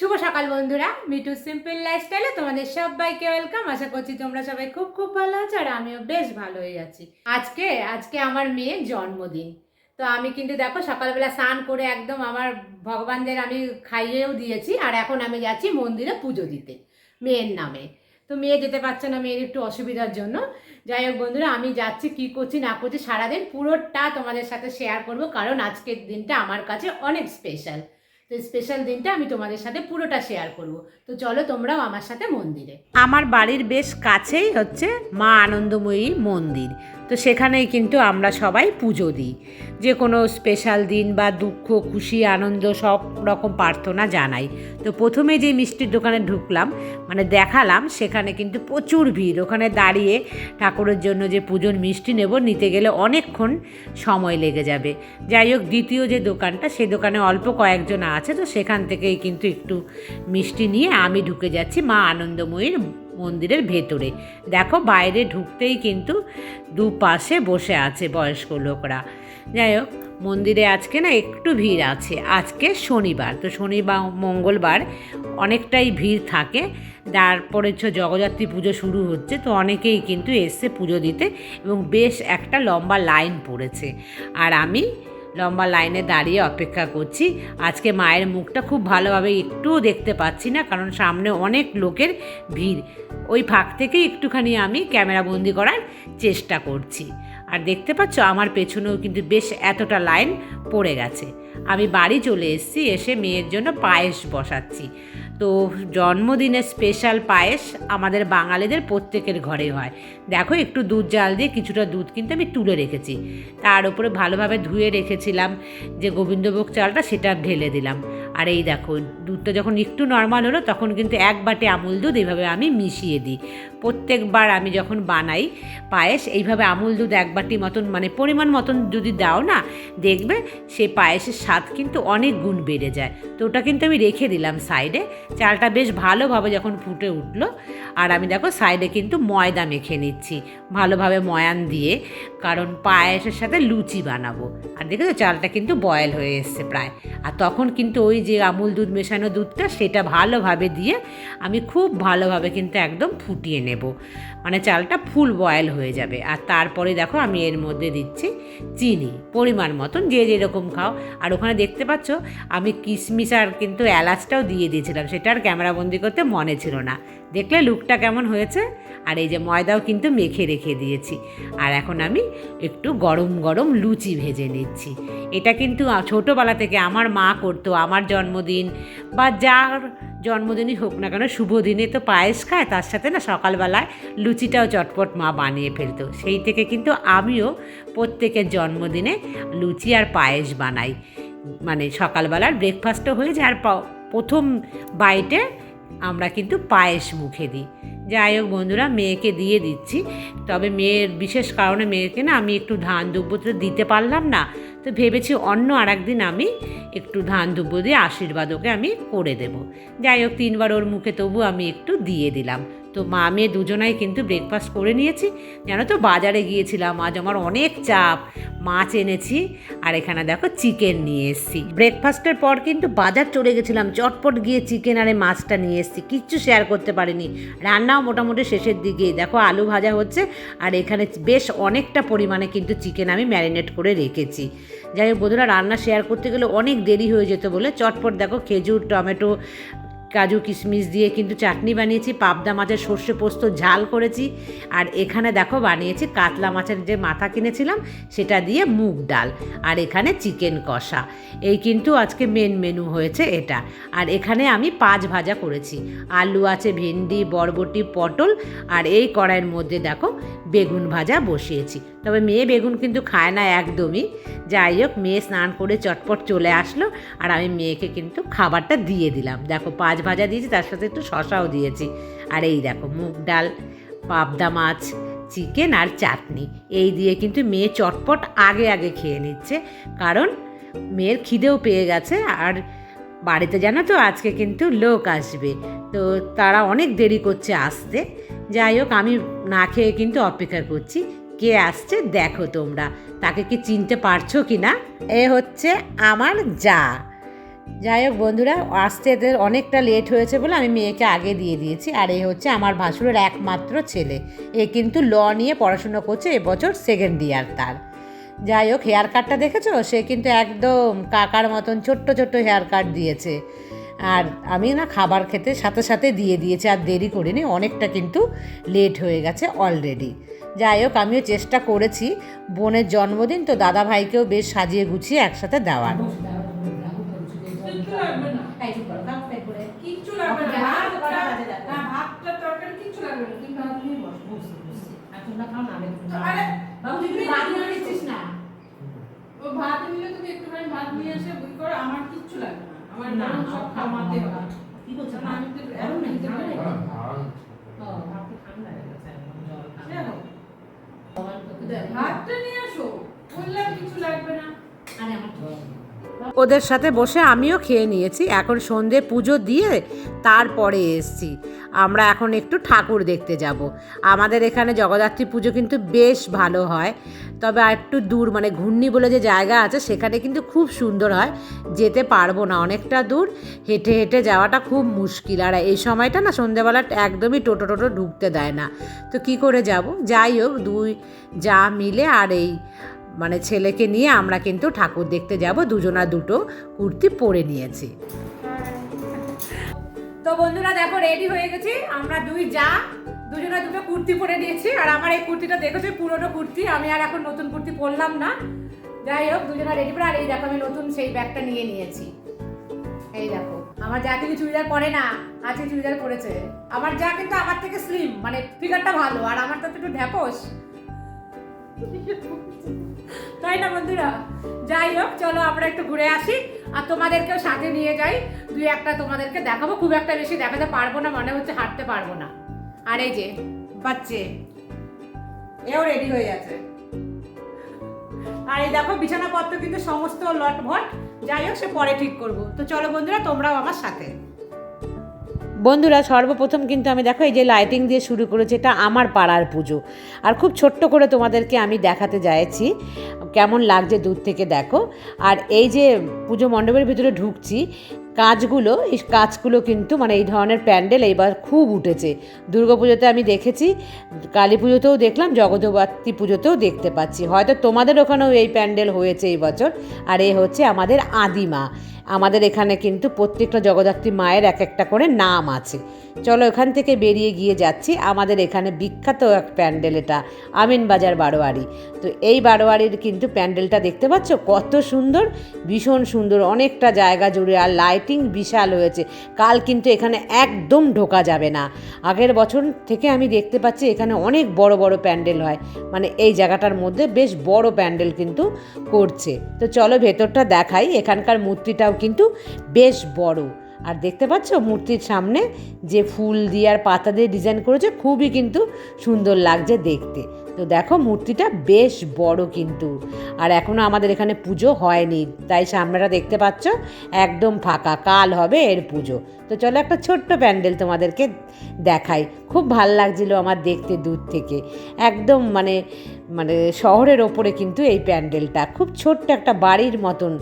শুভ সকাল বন্ধুরা me too simple লাইফস্টাইলে তোমাদের সবাইকে ওয়েলকাম আশা করছি তোমরা সবাই খুব খুব ভালো আছো আর আমিও বেশ ভালো হয়ে আজকে আজকে আমার মেয়ের জন্মদিন। তো আমি কিন্তু দেখো সকালবেলা স্নান করে একদম আমার ভগবানদের আমি খাইয়েও দিয়েছি আর এখন আমি যাচ্ছি মন্দিরে পুজো দিতে, মেয়ের নামে। তো মেয়ে যেতে পারছে না, মেয়ের একটু অসুবিধার জন্য। যাই হোক বন্ধুরা, আমি যাচ্ছি, কি করছি না করছি সারাদিন পুরোটা তোমাদের সাথে শেয়ার করব, কারণ আজকের দিনটা আমার কাছে অনেক স্পেশাল তো স্পেশাল দিনটা আমি তোমাদের সাথে পুরোটা শেয়ার করব। তো চলো তোমরাও আমার সাথে মন্দিরে। আমার বাড়ির বেশ কাছেই হচ্ছে মা আনন্দময়ী মন্দির। তো সেখানেই কিন্তু আমরা সবাই পুজো দিই। যে কোনো স্পেশাল দিন বা দুঃখ, খুশি, আনন্দ সব রকম প্রার্থনা জানাই। তো প্রথমে যে মিষ্টির দোকানে ঢুকলাম মানে দেখালাম, সেখানে কিন্তু প্রচুর ভিড়। ওখানে দাঁড়িয়ে ঠাকুরের জন্য যে পুজোর মিষ্টি নেব, নিতে গেলে অনেকক্ষণ সময় লেগে যাবে। যাই হোক, দ্বিতীয় যে দোকানটা সেই দোকানে অল্প কয়েকজন আছে, তো সেখান থেকেই কিন্তু একটু মিষ্টি নিয়ে আমি ঢুকে যাচ্ছি, মা আনন্দময়ীর মন্দিরের ভেতরে। দেখো, বাইরে ঢুকতেই কিন্তু দুপাশে বসে আছে বয়স্ক লোকরা। যাই হোক, মন্দিরে আজকে না একটু ভিড় আছে। আজকে শনিবার, তো শনিবার মঙ্গলবার অনেকটাই ভিড় থাকে। তারপরে হচ্ছে জগদ্ধাত্রী পুজো শুরু হচ্ছে, তো অনেকেই কিন্তু এসছে পুজো দিতে এবং বেশ একটা লম্বা লাইন পড়েছে। আর আমি লম্বা লাইনে দাঁড়িয়ে অপেক্ষা করছি। আজকে মায়ের মুখটা খুব ভালোভাবে একটুও দেখতে পাচ্ছি না, কারণ সামনে অনেক লোকের ভিড়। ওই ফাঁক থেকে একটুখানি আমি ক্যামেরা বন্দি করার চেষ্টা করছি। আর দেখতে পাচ্ছ, আমার পেছনেও কিন্তু বেশ এতটা লাইন পড়ে গেছে। আমি বাড়ি চলে এসেছি, এসে মেয়ের জন্য পায়েস বসাচ্ছি। তো জন্মদিনের স্পেশাল পায়েস আমাদের বাঙালিদের প্রত্যেকের ঘরে হয়। দেখো, একটু দুধ জাল দিয়ে কিছুটা দুধ কিন্তু আমি তুলে রেখেছি। তার উপরে ভালোভাবে ধুয়ে রেখেছিলাম, যে গোবিন্দভোগ চালটা সেটা ঢেলে দিলাম। আর এই দেখো, দুধটা যখন একটু নর্মাল হলো, তখন কিন্তু এক বাটি আমুল দুধ এভাবে আমি মিশিয়ে দিই। প্রত্যেকবার আমি যখন বানাই পায়েস, এইভাবে আমুল দুধ এক বাটি মতন মানে পরিমাণ মতন যদি দাও না, দেখবে সেই পায়েসের স্বাদ কিন্তু অনেক গুণ বেড়ে যায়। তো ওটা কিন্তু আমি রেখে দিলাম সাইডে চালটা বেশ ভালোভাবে যখন ফুটে উঠল, আর আমি দেখো সাইডে কিন্তু ময়দা মেখে নিচ্ছি, ভালোভাবে ময়ান দিয়ে, কারণ পায়েসের সাথে লুচি বানাবো। আর দেখেছ চালটা কিন্তু বয়েল হয়ে এসছে প্রায়। আর তখন কিন্তু ওই যে আমুল দুধ মেশানো দুধটা, সেটা ভালোভাবে দিয়ে আমি খুব ভালোভাবে কিন্তু একদম ফুটিয়ে নেব। মানে চালটা ফুল বয়েল হয়ে যাবে। আর তারপরে দেখো আমি এর মধ্যে দিচ্ছি চিনি, পরিমাণ মতন, যে যেরকম খাও। আর ওখানে দেখতে পাচ্ছ, আমি কিশমিশ আর কিন্তু এলাচটাও দিয়ে দিয়েছিলাম। সেটা আর ক্যামেরাবন্দি করতে মনে ছিল না। দেখলে লুকটা কেমন হয়েছে? আর এই যে ময়দাও কিন্তু মেখে রেখে দিয়েছি। আর এখন আমি একটু গরম গরম লুচি ভেজে নিচ্ছি। এটা কিন্তু ছোটোবেলা থেকে আমার মা করতো, আমার জন্মদিন বা যার জন্মদিনই হোক না কেন, শুভ দিনে তো পায়েস খায়, তার সাথে না সকালবেলায় লুচিটাও চটপট মা বানিয়ে ফেলতো। সেই থেকে কিন্তু আমিও প্রত্যেকের জন্মদিনে লুচি আর পায়েস বানাই। মানে সকালবেলার ব্রেকফাস্টও হয়ে যায়, আর প্রথম বাইটে আমরা কিন্তু পায়েস মুখে দিই। যাই হোক বন্ধুরা, মেয়েকে দিয়ে দিচ্ছি। তবে মেয়ের বিশেষ কারণে মেয়েকে না আমি একটু ধান দুব্বো তো দিতে পারলাম না। তো ভেবেছি অন্য আর একদিন আমি একটু ধান দুব্বো দিয়ে আশীর্বাদ ওকে আমি করে দেব। যাই হোক, তিনবার ওর মুখে তবু আমি একটু দিয়ে দিলাম। তো মা মেয়ে দুজনাই কিন্তু ব্রেকফাস্ট করে নিয়েছি। জানো তো, বাজারে গিয়েছিলাম, আজ আমার অনেক চাপ। মাছ এনেছি, আর এখানে দেখো চিকেন নিয়ে এসেছি। ব্রেকফাস্টের পর কিন্তু বাজার চলে গেছিলাম, চটপট গিয়ে চিকেন আর এই মাছটা নিয়ে এসেছি। কিচ্ছু শেয়ার করতে পারিনি। রান্নাও মোটামুটি শেষের দিকে। দেখো আলু ভাজা হচ্ছে, আর এখানে বেশ অনেকটা পরিমাণে কিন্তু চিকেন আমি ম্যারিনেট করে রেখেছি। যাই হোক বন্ধুরা, রান্না শেয়ার করতে গেলে অনেক দেরি হয়ে যেত বলে। চটপট দেখো খেজুর, টমেটো কাজু কিশমিশ দিয়ে কিন্তু চাটনি বানিয়েছি, পাবদা মাছের সর্ষে পোস্ত ঝাল করেছি, আর এখানে দেখো বানিয়েছি কাতলা মাছের যে মাথা কিনেছিলাম, সেটা দিয়ে মুগ ডাল, আর এখানে চিকেন কষা। এই কিন্তু আজকে মেন মেনু হয়েছে এটা। আর এখানে আমি পাঁচ ভাজা করেছি। আলু আছে, ভেন্ডি, বরবটি, পটল, আর এই কড়াইয়ের মধ্যে দেখো বেগুন ভাজা বসিয়েছি। তবে মেয়ে বেগুন কিন্তু খায় না একদমই। যাই হোক, মেয়ে স্নান করে চটপট চলে আসলো আর আমি মেয়েকে কিন্তু খাবারটা দিয়ে দিলাম। দেখো, পাঁচ ভাজা দিয়েছি, তার সাথে একটু শশাও দিয়েছি। আর এই দেখো, মুগ ডাল, পাবদা মাছ, চিকেন আর চাটনি। এই দিয়ে কিন্তু মেয়ে চটপট আগে আগে খেয়ে নিচ্ছে। কারণ মেয়ের খিদেও পেয়ে গেছে আর বাড়িতে জানো তো, আজকে কিন্তু লোক আসবে। তো তারা অনেক দেরি করছে আসতে। যাই হোক, আমি না খেয়ে কিন্তু অপেক্ষা করছি। কে আসছে দেখো তোমরা। তাকে কি চিনতে পারছ কি না এ হচ্ছে আমার যা। যাই হোক বন্ধুরা, আসতে এদের অনেকটা লেট হয়েছে বলে আমি মেয়েকে আগে দিয়ে দিয়েছি, আর এই হচ্ছে আমার ভাসুরের একমাত্র ছেলে। এ কিন্তু ল নিয়ে পড়াশুনো করছে এবছর সেকেন্ড ইয়ার তার। যাই হোক হেয়ার কাটটা দেখেছ? সে কিন্তু একদম কাকার মতন ছোট্ট ছোট্ট হেয়ার কাট দিয়েছে। আর আমি না খাবার খেতে সাথে সাথে দিয়ে দিয়েছি আর দেরি করিনি অনেকটা কিন্তু লেট হয়ে গেছে অলরেডি যাই হোক আমিও চেষ্টা করেছি বোনের জন্মদিন তো দাদা ভাইকেও বেশ সাজিয়ে গুছিয়ে একসাথে দেওয়ার। ভাত নিলে তুমি একটুখানি ভাত নিয়ে এসে বুঝ করো আমার কিচ্ছু লাগবে আমার না, গরম সব খাওয়াতে হবে কি করছ? না, আমি তো এখন নিতে পারি দেখো, দেখ, ভাতটা নিয়ে আসো। বললাম কিছু লাগবে না। ওদের সাথে বসে আমিও খেয়ে নিয়েছি। এখন সন্ধে পুজো দিয়ে তারপরে এসছি। আমরা এখন একটু ঠাকুর দেখতে যাব। আমাদের এখানে জগদ্ধাত্রী পুজো কিন্তু বেশ ভালো হয়। তবে আর একটু দূর মানে ঘূর্ণি বলে যে জায়গা আছে, সেখানে কিন্তু খুব সুন্দর হয়। যেতে পারব না, অনেকটা দূর। হেঁটে হেঁটে যাওয়াটা খুব মুশকিল। আর এই সময়টা না সন্ধেবেলা একদমই টোটো টোটো ঢুকতে দেয় না। তো কি করে যাব? যাই হোক, দুই যা মিলে আর এই মানে ছেলেকে নিয়ে আমরা কিন্তু ঠাকুর দেখতে যাব। দুজনা দুটো কুর্তি পরে নিয়েছি। তো বন্ধুরা, দেখো রেডি হয়ে গেছি। আমরা দুই যা দুজনে দুটো কুর্তি পরে দিয়েছি, আর আমার এই কুর্তিটা দেখেছি পুরনো কুর্তি, আমি আর এখন নতুন কুর্তি পরলাম না। যাই হোক, দুজনে রেডি করে আর এই দেখো আমি নতুন সেই ব্যাগটা নিয়ে নিয়েছি। এই দেখো, আমার যা কিন্তু চুড়িদার পরে না আজকে চুড়িদার পরেছে। আমার যা কিন্তু আমার থেকে স্লিম মানে ফিগারটা ভালো, আর আমার তো একটু ঢ্যাপস। তাই না বন্ধুরা? যাই হোক, চলো আমরা একটু ঘুরে আসি, আর তোমাদেরকেও সাথে নিয়ে যাই। দুই একটা তোমাদেরকে দেখাবো, খুব একটা বেশি দেখাতে পারব না, মনে হচ্ছে হাঁটতে পারব না। আর এই যে, বাচ্চে। এও রেডি হয়ে গেছে। আর এই দেখো, বিছানাপত্র কিন্তু সমস্ত লট ভট। যাই হোক, সে পরে ঠিক করব। তো চলো বন্ধুরা, তোমরাও আমার সাথে। বন্ধুরা, সর্বপ্রথম কিন্তু আমি দেখো, এই যে লাইটিং দিয়ে শুরু করেছি, এটা আমার পাড়ার পুজো। আর খুব ছোট্ট করে তোমাদেরকে আমি দেখাতে যাচ্ছি, কেমন লাগছে দূর থেকে দেখো। আর এই যে পুজো মণ্ডপের ভিতরে ঢুকছি কাজগুলো, এই কাজগুলো কিন্তু মানে এই ধরনের প্যান্ডেল এইবার খুব উঠেছে। দুর্গাপুজোতে আমি দেখেছি, কালী পুজোতেও দেখলাম জগদ্বাতী পুজোতেও দেখতে পাচ্ছি। হয়তো তোমাদের ওখানেও এই প্যান্ডেল হয়েছে এই বছর, আর এ হচ্ছে আমাদের আদিমা। আমাদের এখানে কিন্তু প্রত্যেকটা জগদ্ধাত্রী মায়ের এক একটা করে নাম আছে। চলো এখান থেকে বেরিয়ে গিয়ে যাচ্ছি। আমাদের এখানে বিখ্যাত এক প্যান্ডেল এটা, আমিন বাজার বারোয়ারি। তো এই বারোয়ারির কিন্তু প্যান্ডেলটা দেখতে পাচ্ছ? কত সুন্দর, ভীষণ সুন্দর, অনেকটা জায়গা জুড়ে আর লাইটিং বিশাল হয়েছে। কাল কিন্তু এখানে একদম ঢোকা যাবে না। আগের বছর থেকে আমি দেখতে পাচ্ছি এখানে অনেক বড় বড় প্যান্ডেল হয়। মানে এই জায়গাটার মধ্যে বেশ বড় প্যান্ডেল কিন্তু করছে। তো চলো ভেতরটা দেখাই। এখানকার মূর্তিটাও কিন্তু বেশ বড়। আর দেখতে পাচ্ছ মূর্তির সামনে যে ফুল দিয়ে আর পাতা দিয়ে ডিজাইন করেছে, খুবই কিন্তু সুন্দর লাগছে দেখতে। তো দেখো মূর্তিটা বেশ বড় কিন্তু। আর এখনও আমাদের এখানে পুজো হয়নি, তাই সামনেটা দেখতে পাচ্ছ একদম ফাঁকা, কাল হবে এর পুজো। তো চলো একটা ছোট্ট প্যান্ডেল তোমাদেরকে দেখাই। খুব ভালো লাগছিল আমার দেখতে দূর থেকে। একদম মানে মানে শহরের ওপরে কিন্তু এই প্যান্ডেলটা। খুব ছোট্ট একটা বাড়ির মতন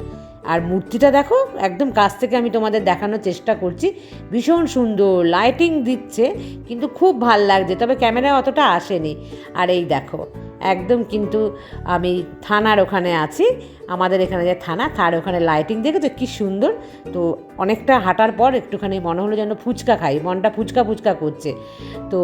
আর মূর্তিটা দেখো, একদম কাছ থেকে আমি তোমাদের দেখানোর চেষ্টা করছি। ভীষণ সুন্দর লাইটিং দিচ্ছে, কিন্তু খুব ভালো লাগছে, তবে ক্যামেরায় অতটা আসেনি। আর এই দেখো, একদম কিন্তু আমি থানার ওখানে আছি আমাদের এখানে যে থানা, তার ওখানে লাইটিং দেখেছ কী সুন্দর। তো অনেকটা হাঁটার পর একটুখানি মনে হলো যেন ফুচকা খাই, মনটা ফুচকা ফুচকা করছে। তো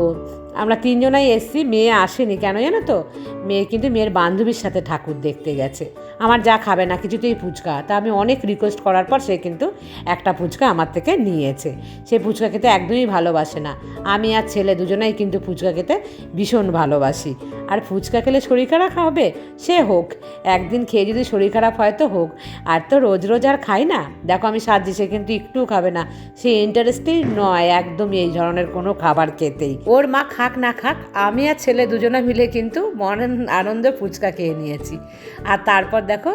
আমরা তিনজনাই এসছি, মেয়ে আসেনি কেন জানো তো? মেয়ে কিন্তু মেয়ের বান্ধবীর সাথে ঠাকুর দেখতে গেছে। আমার যা খাবে না, কিছুতেই ফুচকা। তা আমি অনেক রিকোয়েস্ট করার পর সে কিন্তু একটা ফুচকা আমার থেকে নিয়েছে। সে ফুচকা খেতে একদমই ভালোবাসে না। আমি আর ছেলে দুজনেই কিন্তু ফুচকা খেতে ভীষণ ভালোবাসি। আর ফুচকা খেলে শরীর খারাপ হবে? সে হোক। একদিন খেয়ে যদি শরীর খারাপ হয় তো হোক। আর তো রোজ রোজ আর খাই না। দেখো আমি সাজি সে কিন্তু একটুও খাবে না। সে ইন্টারেস্টেই নয় একদমই এই ধরনের কোনো খাবার খেতেই। ওর মা খাক না খাক, আমি আর ছেলে দুজনে মিলে কিন্তু মন আনন্দে ফুচকা খেয়ে নিয়েছি। আর তারপর দেখো,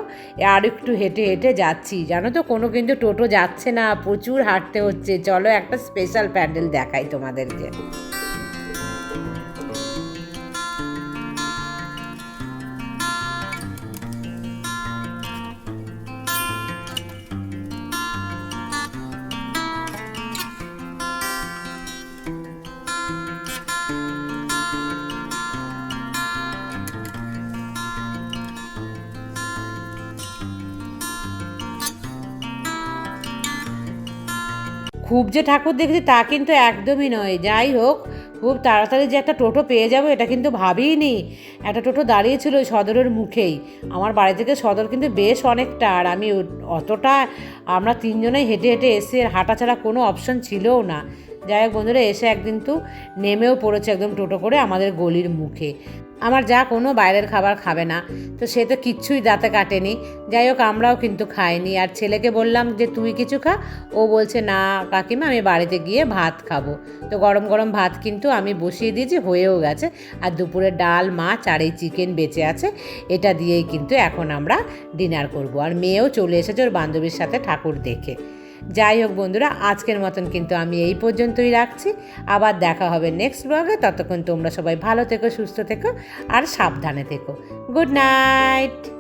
আর একটু হেঁটে হেঁটে যাচ্ছি। জানো তো, কোনো কিন্তু টোটো যাচ্ছে না, প্রচুর হাঁটতে হচ্ছে। চলো একটা স্পেশাল প্যান্ডেল দেখাই তোমাদেরকে। খুব যে ঠাকুর দেখেছি তা কিন্তু একদমই নয়। যাই হোক, খুব তাড়াতাড়ি যে একটা টোটো পেয়ে যাব এটা কিন্তু ভাবিনি একটা টোটো দাঁড়িয়েছিল ওই সদরের মুখেই। আমার বাড়ি থেকে সদর কিন্তু বেশ অনেকটা, আর আমি অতটা আমরা তিনজনেই হেঁটে হেঁটে এসে হাঁটা ছাড়া কোনো অপশন ছিলও না। যাই হোক বন্ধুরা, এসে একদিন তো নেমেও পড়েছে একদম টোটো করে আমাদের গলির মুখে। আমার যা কোনো বাইরের খাবার খাবে না। তো সে তো কিচ্ছুই দাঁতে কাটেনি। যাই হোক, আমরাও কিন্তু খাইনি। আর ছেলেকে বললাম যে তুই কিছু খা? ও বলছে, না কাকিমা, আমি বাড়িতে গিয়ে ভাত খাব। তো গরম গরম ভাত কিন্তু আমি বসিয়ে দিয়েছি, হয়েও গেছে। আর দুপুরে ডাল, মাছ আর এই চিকেন বেঁচে আছে। এটা দিয়েই কিন্তু এখন আমরা ডিনার করব। আর মেয়েও চলে এসেছে ওর বান্ধবীর সাথে ঠাকুর দেখে। যাই হোক বন্ধুরা, আজকের মতন কিন্তু আমি এই পর্যন্তই রাখছি। আবার দেখা হবে নেক্সট ব্লগে ততক্ষণ তোমরা সবাই ভালো থেকো, সুস্থ থেকো, আর সাবধানে থেকো। Good night